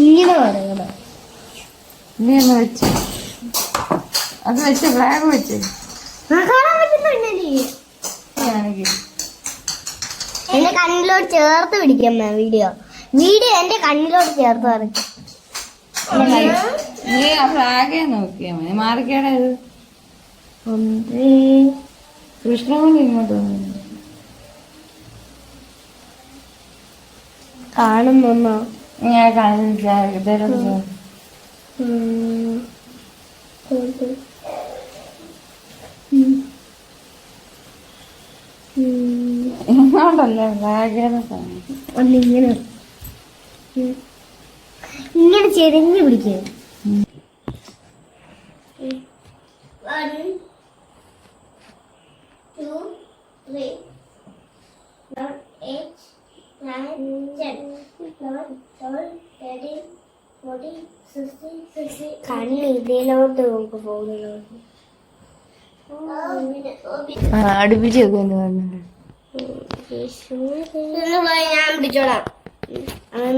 ഇങ്ങനെ പറയണം നീ ഒന്ന് വെച്ച്. അത് വെച്ച് ഫ്ലാഗ് വെച്ച്. എന്റെ കണ്ണിലോട് ചേർത്ത് പിടിക്കാം വീഡിയോ. വീഡിയോ എന്റെ കണ്ണിലോട് ചേർത്ത് പറിക്കും നീ ആ ഫ്ലാഗേ നോക്കിയാ മതി. മാറിക്കേടാ ഇത്. ഒന്ന്. കൃഷ്ണമണി ഇങ്ങോട്ട് വന്നു. കാണുന്നോ ഞാൻ കാണില്ല ഇതേലോട്ട് പോ. ഇങ്ങോട്ടല്ല ഫ്ലാഗേന്ന് പറഞ്ഞു ഒന്നിങ്ങനെ ഉം. ഇങ്ങനെ ചെരിഞ്ഞ് പിടിക്കുക കണ്ണ് ഇതിലോട്ട് നമുക്ക് പോകുന്നതിലോട്ട് ആ അടുപ്പിച്ച് വെക്കുന്നു പറഞ്ഞു ഇതൊന്ന് പോയി ഞാൻ പിടിച്ചോളാം.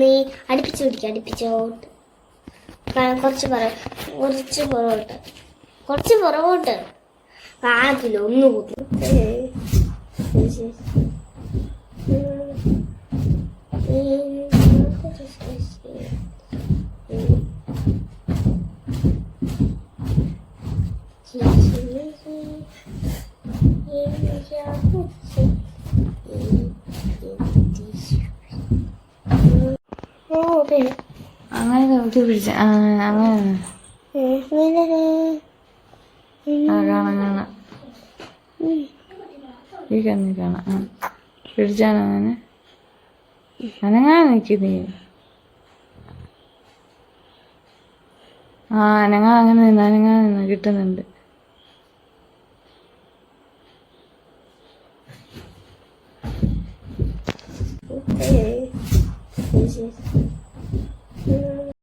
നീ അടുപ്പിച്ച് പിടിക്കുക അടുപ്പിച്ചോട്ട് കുറച്ച് പറ കുറച്ച് പുറകോട്ട്. കുറച്ച് പുറകോട്ട്. കാണത്തില്ല ഒന്ന് കൂട്ടും അങ്ങനെ അങ്ങനെ. കാണാം കാണാം ഈ ആ അനങ്ങാ അങ്ങനെ നിന്ന് അനങ്ങാൻ നിന്ന് കിട്ടുന്നുണ്ട്. Hey.